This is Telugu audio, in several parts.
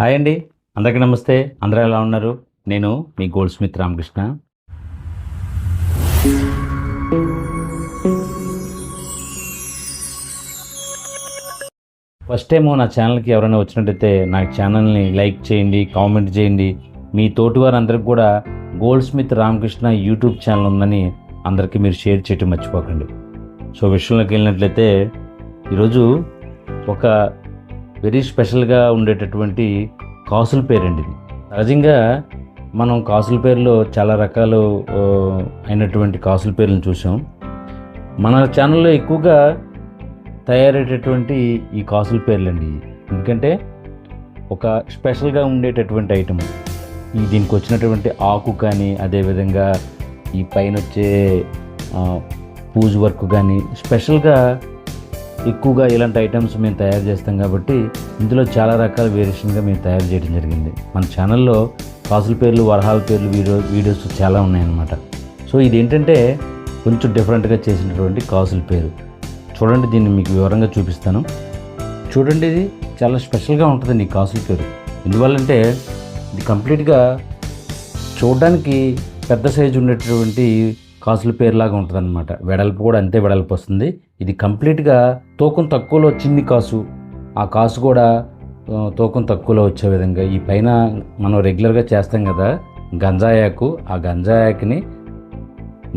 హాయ్ అండి. అందరికీ నమస్తే. అందరూ ఎలా ఉన్నారు? నేను మీ gold smith Ramakrishna. First time నా ఛానల్కి ఎవరైనా వచ్చినట్టయితే నా ఛానల్ని లైక్ చేయండి కామెంట్ చేయండి. మీ తోటి వారందరికి కూడా gold smith Ramakrishna YouTube channel ఉందని అందరికీ మీరు షేర్ చేయటం మర్చిపోకండి. సో విషయంలోకి వెళ్ళినట్లయితే ఈరోజు ఒక వెరీ స్పెషల్గా ఉండేటటువంటి కాసుల పేరండి ఇది. సహజంగా మనం కాసుల పేర్లో చాలా రకాలు అయినటువంటి కాసుల పేర్లను చూసాం మన ఛానల్లో ఎక్కువగా తయారయ్యేటటువంటి ఈ కాసుల పేర్లండి ఎందుకంటే ఒక స్పెషల్గా ఉండేటటువంటి ఐటమ్ ఈ దీనికి వచ్చినటువంటి ఆకు కానీ అదేవిధంగా ఈ పైన వచ్చే పూజ వర్క్ కానీ స్పెషల్గా ఎక్కువగా ఇలాంటి ఐటమ్స్ మేము తయారు చేస్తాం కాబట్టి ఇందులో చాలా రకాల వేరియేషన్గా మేము తయారు చేయడం జరిగింది. మన ఛానల్లో కాసుల పేర్లు వరహాల పేర్లు వీడియో వీడియోస్ చాలా ఉన్నాయన్నమాట. సో ఇది ఏంటంటే కొంచెం డిఫరెంట్గా చేసినటువంటి కాసుల పేరు. చూడండి దీన్ని మీకు వివరంగా చూపిస్తాను. చూడండి ఇది చాలా స్పెషల్గా ఉంటుందండి ఈ కాసుల పేరు. ఎందువల్లంటే ఇది కంప్లీట్గా చూడడానికి పెద్ద సైజు ఉండేటటువంటి కాసుల పేరులాగా ఉంటుంది అనమాట వెడల్పు కూడా అంతే వెడల్పు వస్తుంది. ఇది కంప్లీట్గా తూకం తక్కువలో చిన్ని కాసు ఆ కాసు కూడా తూకం తక్కువలో వచ్చే విధంగా. ఈ పైన మనం రెగ్యులర్గా చేస్తాం కదా గంజాయాకు ఆ గంజాయాకుని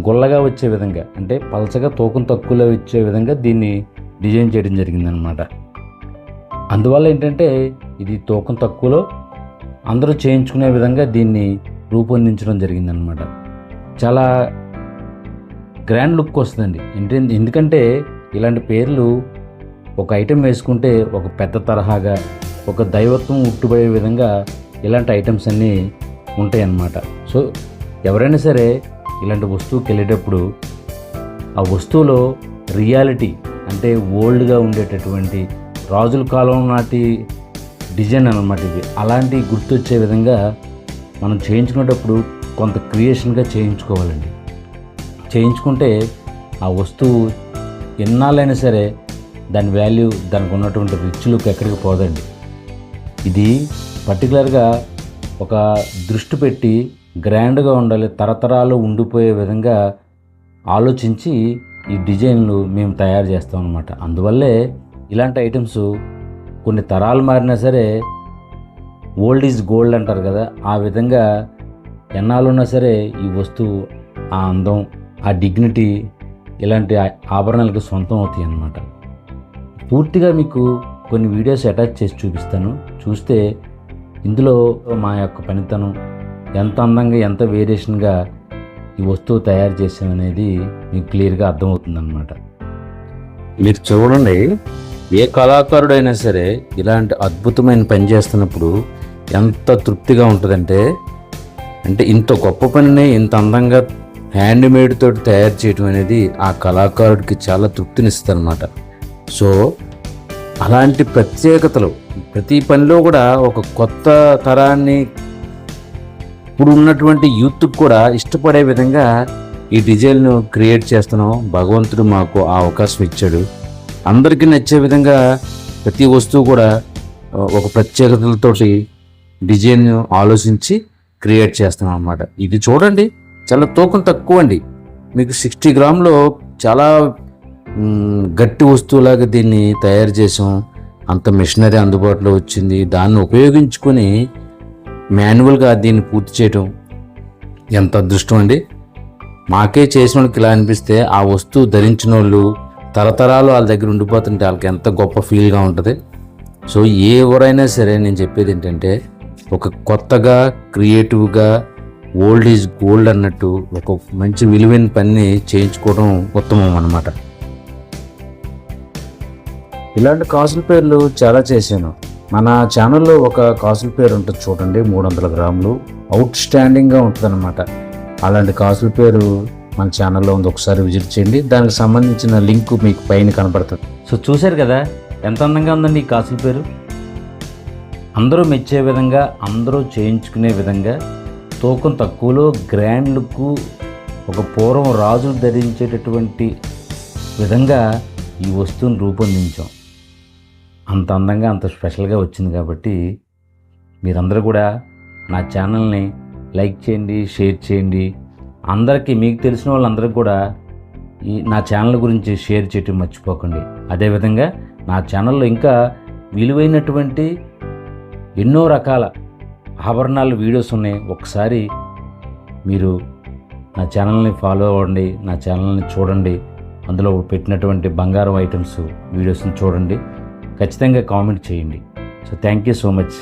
గుల్లగా వచ్చే విధంగా అంటే పలచగా తూకం తక్కువలో వచ్చే విధంగా దీన్ని డిజైన్ చేయడం జరిగిందనమాట అందువల్ల ఏంటంటే ఇది తూకం తక్కువలో అందరూ చేయించుకునే విధంగా దీన్ని రూపొందించడం జరిగిందనమాట చాలా గ్రాండ్ లుక్ వస్తుందండి. ఎందుకంటే ఇలాంటి పేర్లు ఒక ఐటెం వేసుకుంటే ఒక పెద్ద తరహాగా ఒక దైవత్వం ఉట్టుబడే విధంగా ఇలాంటి ఐటమ్స్ అన్నీ ఉంటాయి అన్నమాట సో ఎవరైనా సరే ఇలాంటి వస్తువుకి వెళ్ళేటప్పుడు ఆ వస్తువులో రియాలిటీ అంటే ఓల్డ్గా ఉండేటటువంటి రాజుల కాలం నాటి డిజైన్ అనమాట ఇది. అలాంటి గుర్తొచ్చే విధంగా మనం చేయించుకునేటప్పుడు కొంత క్రియేషన్గా చేయించుకోవాలండి. చేయించుకుంటే ఆ వస్తువు ఎన్నాళ్ళైనా సరే దాని వాల్యూ దానికి ఉన్నటువంటి రిచ్ లుక్ ఎక్కడికి పోదండి. ఇది పర్టికులర్గా ఒక దృష్టి పెట్టి గ్రాండ్గా ఉండాలి తరతరాలు ఉండిపోయే విధంగా ఆలోచించి ఈ డిజైన్లు మేము తయారు చేస్తాం అనమాట అందువల్లే ఇలాంటి ఐటమ్స్ కొన్ని తరాలు మారినా సరే ఓల్డ్ ఈజ్ గోల్డ్ అంటారు కదా ఆ విధంగా ఎన్నాళ్ళున్నా సరే ఈ వస్తువు ఆ అందం ఆ డిగ్నిటీ ఇలాంటి ఆభరణాలకు సొంతం అవుతాయి అన్నమాట. పూర్తిగా మీకు కొన్ని వీడియోస్ అటాచ్ చేసి చూపిస్తాను. చూస్తే ఇందులో మా యొక్క పనితనం ఎంత అందంగా ఎంత వేరియేషన్గా ఈ వస్తువు తయారు చేసామనేది మీకు క్లియర్గా అర్థమవుతుందన్నమాట. మీరు చూడండి ఏ కళాకారుడైనా సరే ఇలాంటి అద్భుతమైన పని చేస్తున్నప్పుడు ఎంత తృప్తిగా ఉంటుందంటే అంటే ఇంత గొప్ప పనిని ఇంత అందంగా హ్యాండ్ మేడ్ తోటి తయారు చేయడం అనేది ఆ కళాకారుడికి చాలా తృప్తినిస్తుంది అనమాట సో అలాంటి ప్రత్యేకతలు ప్రతి పనిలో కూడా ఒక కొత్త తరాన్ని ఇప్పుడు ఉన్నటువంటి యూత్కి కూడా ఇష్టపడే విధంగా ఈ డిజైన్ను క్రియేట్ చేస్తున్నాం. భగవంతుడు మాకు ఆ అవకాశం ఇచ్చాడు. అందరికీ నచ్చే విధంగా ప్రతి వస్తువు కూడా ఒక ప్రత్యేకతలతోటి డిజైన్ ఆలోచించి క్రియేట్ చేస్తున్నాం అన్నమాట. ఇది చూడండి. చాలా తూకం తక్కువ అండి మీకు సిక్స్టీ గ్రాములో చాలా గట్టి వస్తువులాగా దీన్ని తయారు చేసాం. అంత మిషనరీ అందుబాటులో వచ్చింది. దాన్ని ఉపయోగించుకొని మాన్యువల్గా దీన్ని పూర్తి చేయటం ఎంత అదృష్టం అండి. మాకే చేసిన వాళ్ళకి ఇలా అనిపిస్తే ఆ వస్తువు ధరించిన వాళ్ళు తరతరాలు వాళ్ళ దగ్గర ఉండిపోతుంటే వాళ్ళకి ఎంత గొప్ప ఫీల్గా ఉంటుంది. సో ఏ ఎవరైనా సరే నేను చెప్పేది ఏంటంటే ఒక కొత్తగా క్రియేటివ్గా ఓల్డ్ ఈజ్ గోల్డ్ అన్నట్టు ఒక మంచి విలువైన పనిని చేయించుకోవడం ఉత్తమం అనమాట ఇలాంటి కాసుల పేర్లు చాలా చేశాను. మన ఛానల్లో ఒక కాసుల పేరు ఉంటుంది చూడండి మూడు వందల గ్రాములు. అవుట్ స్టాండింగ్గా ఉంటుంది అనమాట అలాంటి కాసుల పేరు మన ఛానల్లో ఉంది ఒకసారి విజిట్ చేయండి. దానికి సంబంధించిన లింక్ మీకు పైన కనపడుతుంది సో చూశారు కదా ఎంత అందంగా ఉందండి ఈ కాసుల పేరు? అందరూ మెచ్చే విధంగా అందరూ చేయించుకునే విధంగా తూకం తక్కువలో గ్రాండ్ లుక్ ఒక పూర్వం రాజులు ధరించేటటువంటి విధంగా ఈ వస్తువుని రూపొందించాం. అంత అందంగా అంత స్పెషల్గా వచ్చింది కాబట్టి మీరందరూ కూడా నా ఛానల్ని లైక్ చేయండి షేర్ చేయండి. అందరికీ మీకు తెలిసిన వాళ్ళందరికీ కూడా ఈ నా ఛానల్ గురించి షేర్ చేయటం మర్చిపోకండి. అదేవిధంగా నా ఛానల్లో ఇంకా విలువైనటువంటి ఎన్నో రకాల ఆభరణాలు వీడియోస్ ఉన్నాయి. ఒకసారి మీరు నా ఛానల్ని ఫాలో అవ్వండి నా ఛానల్ని చూడండి. అందులో పెట్టినటువంటి బంగారం ఐటమ్స్ వీడియోస్ని చూడండి. ఖచ్చితంగా కామెంట్ చేయండి. So thank you so much.